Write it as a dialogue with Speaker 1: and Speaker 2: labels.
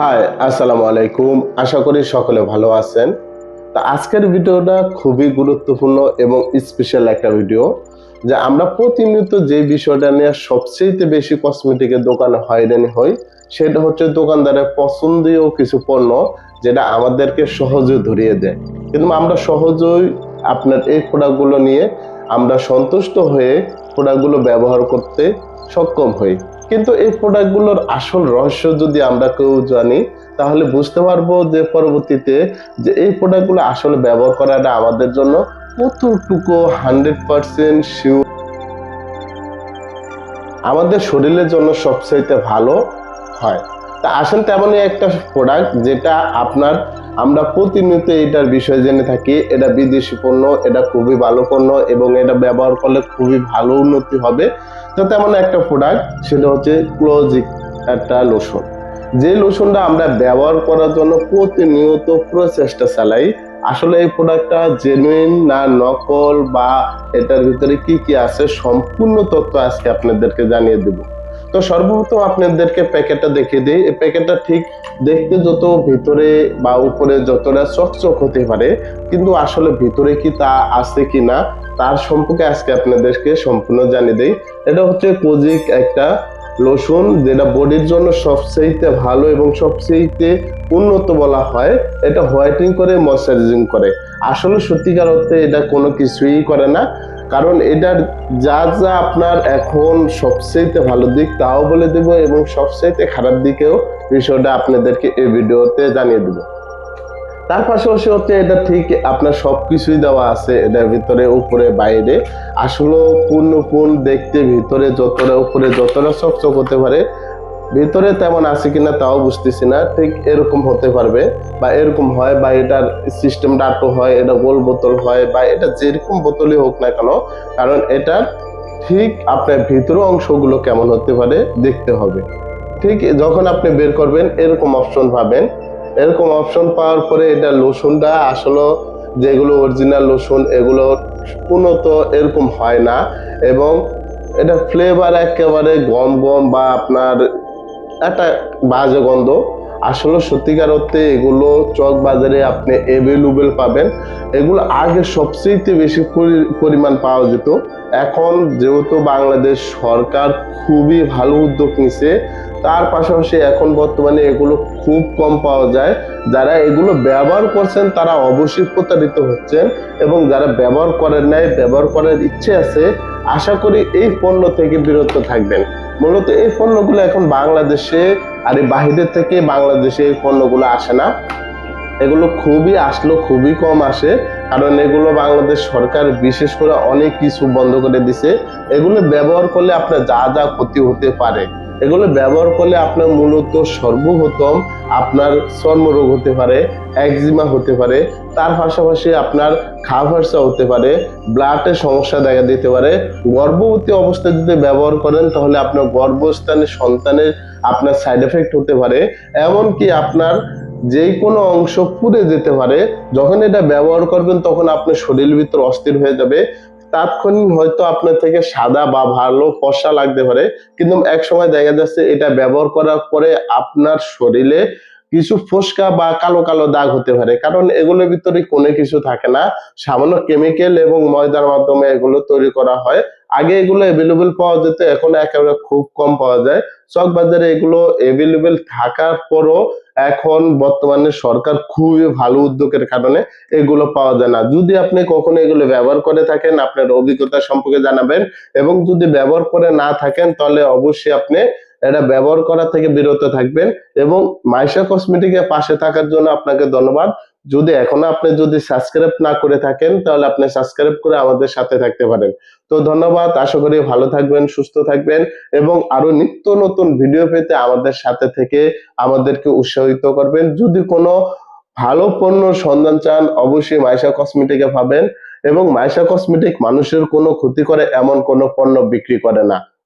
Speaker 1: High আসসালামু আলাইকুম আশা করি সকলে ভালো আছেন। তা আজকের ভিডিওটা খুবই গুরুত্বপূর্ণ এবং স্পেশাল একটা ভিডিও যে আমরা প্রতিনিয়ত যে বিষয়টা নিয়ে সবচেয়ে বেশি কসমেটিকের দোকানে হয়রানি হই, সেটা হচ্ছে দোকানদারের পছন্দীয় কিছু পণ্য যেটা আমাদেরকে সহজে ধরিয়ে দেয়। কিন্তু আমরা সহজেই আপনার এই প্রোডাক্টগুলো নিয়ে আমরা সন্তুষ্ট হয়ে প্রোডাক্টগুলো ব্যবহার করতে সক্ষম হই। কিন্তু এই প্রোডাক্টগুলোর আসল রহস্য যদি আমরা কেউ জানি, তাহলে বুঝতে পারব যে পরবর্তীতে যে এই প্রোডাক্টগুলো আসলে ব্যবহার করাটা আমাদের জন্য কতটুকু হান্ড্রেড পার্সেন্ট শিওর আমাদের শরীরের জন্য সবচাইতে ভালো হয়। তা আসেন তেমনই একটা প্রোডাক্ট যেটা আপনার আমরা প্রতিনিয়ত এটার বিষয় জেনে থাকি, এটা বিদেশি পণ্য, এটা খুবই ভালো পণ্য এবং এটা ব্যবহার করলে খুবই ভালো উন্নতি হবে। তো তেমন একটা প্রোডাক্ট সেটা হচ্ছে ক্লোজিক একটা লোশন যে লোশনটা আমরা ব্যবহার করার জন্য প্রতিনিয়ত প্রচেষ্টা চালাই, আসলে এই প্রোডাক্টটা জেনুইন না নকল বা এটার ভিতরে কি কি আছে, সম্পূর্ণ তথ্য আজকে আপনাদেরকে জানিয়ে দেব। তো সর্বপ্রথম আপনাদেরকে প্যাকেটটা দেখিয়ে দিই। এই প্যাকেটটা ঠিক দেখতে যত ভিতরে বা উপরে যতটা চকচক হতে পারে, কিন্তু আসলে ভিতরে কি তা আছে কি না তার সম্পর্কে আজকে আপনাদেরকে সম্পূর্ণ জানিয়ে দেই। এটা হচ্ছে কোজিক একটা লোশন যেটা বডির জন্য সবচেয়ে ভালো এবং সবচেয়ে উন্নত বলা হয়। এটা হোয়াইটিং করে, ময়শ্চারাইজিং করে। আসলে সত্যিকার অর্থে এটা কোনো কিছুই করে না। কারণ এটার যা যা আপনার এখন সবচেয়ে ভালো দিক তাও বলে দেব এবং সবচেয়ে খারাপ দিকেও বিষয়টা আপনাদেরকে এই ভিডিওতে জানিয়ে দেবো। তার পাশাপাশি হচ্ছে এটা ঠিক আপনার সবকিছুই দেওয়া আছে, এটার ভিতরে উপরে, বাইরে। আসলে পূর্ণ পূর্ণ দেখতে ভিতরে যতটা উপরে যতটা চকচক হতে পারে ভিতরে তেমন আছে কিনা তাও বুঝতেছি না, ঠিক এরকম হতে পারবে বা এরকম হয় বা এটার সিস্টেমটা আটো হয়, এটা গোল বোতল হয় বা এটা যেরকম বোতলই হোক না কেন, কারণ এটা ঠিক আপনার ভিতর অংশগুলো কেমন হতে পারে দেখতে হবে। ঠিক যখন আপনি বের করবেন, এরকম অপশন পাবেন। এরকম অপশন পাওয়ার পরে এটা লোশনটা আসলে যেগুলো অরিজিনাল লোশন এগুলো উন্নত এরকম হয় না এবং এটা ফ্লেভার একেবারে গম গম বা আপনার একটা বাজে গন্ধ। আসলে সত্যিকার অর্থে এগুলো চক বাজারে আপনি অ্যাভেলেবেল পাবেন। এগুলো আগে সবচেয়ে বেশি পরি- পরিমাণ পাওয়া যেত। এখন যেহেতু বাংলাদেশ সরকার খুবই ভালো উদ্যোগ নিছে, তার পাশাপাশি এখন বর্তমানে এগুলো খুব কম পাওয়া যায়। যারা এগুলো ব্যবহার করছেন, তারা অবশ্যই প্রতারিত হচ্ছেন এবং যারা ব্যবহার করেন নাই, ব্যবহার করার ইচ্ছে আছে, আশা করি এই পণ্য থেকে বিরত থাকবেন। মূলত এই পণ্যগুলো এখন বাংলাদেশে আর এই বাহিরের থেকে বাংলাদেশে এই পণ্যগুলো আসে না। এগুলো খুবই আসলো, খুবই কম আসে, কারণ এগুলো বাংলাদেশ সরকার বিশেষ করে অনেক কিছু বন্ধ করে দিছে। এগুলো ব্যবহার করলে আপনার যা যা ক্ষতি হতে পারে। এগুলো ব্যবহার করলে আপনার মূলত সর্বপ্রথম আপনার চর্মরোগ হতে পারে, একজিমা হতে পারে, তার পাশাপাশি আপনার খাওয়ারসা হতে পারে ব্লাডের সমস্যা দেখা দিতে পারে। গর্ভবতী অবস্থায় যদি ব্যবহার করেন, তাহলে আপনার গর্ভস্থানে সন্তানের আপনার সাইড এফেক্ট হতে পারে। এমনকি আপনার যে কোনো অংশ পুড়ে যেতে পারে। যখন এটা ব্যবহার করবেন, তখন আপনার শরীরের ভিতর অস্থির হয়ে যাবে। তাৎক্ষণিক হয়তো আপনার থেকে সাদা বা ভালো ফসা লাগতে পারে, কিন্তু এক সময় দেখা যাচ্ছে এটা ব্যবহার করার পরে আপনার শরীরে কিছু ফোসকা বা কালো কালো দাগ হতে পারে। কারণ এগুলোর ভিতরে কোনো কিছু থাকে না। সামান্য কেমিক্যাল এবং ময়দার মাধ্যমে এগুলো তৈরি করা হয়। আগে এগুলো অ্যাভেলেবেল পাওয়া যেত, এখন একেবারে খুব কম পাওয়া যায়। চক বাজারে এগুলো অ্যাভেলেবেল থাকার পরও এখন বর্তমানে সরকার খুবই ভালো উদ্যোগের কারণে এগুলো পাওয়া যায় না। যদি আপনি কখনো এগুলো ব্যবহার করে থাকেন, আপনার অভিজ্ঞতা সম্পর্কে জানাবেন এবং যদি ব্যবহার করে না থাকেন, তাহলে অবশ্যই আপনি এটা ব্যবহার করা থেকে বিরত থাকবেন এবং মাইশা কসমেটিকের পাশে থাকার জন্য আপনাকে ধন্যবাদ। যদি এখনও আপনি যদি সাবস্ক্রাইব না করে থাকেন, তাহলে আপনি সাবস্ক্রাইব করে আমাদের সাথে থাকতে পারেন। তো ধন্যবাদ, আশা করি ভালো থাকবেন, সুস্থ থাকবেন এবং আরও নিত্য নতুন ভিডিও পেতে আমাদের সাথে থেকে আমাদেরকে উৎসাহিত করবেন। যদি কোনো ভালো পণ্য সন্ধান চান, অবশ্যই মাইশা কসমেটিকে পাবেন এবং মাইশা কসমেটিক মানুষের কোনো ক্ষতি করে এমন কোনো পণ্য বিক্রি করে না।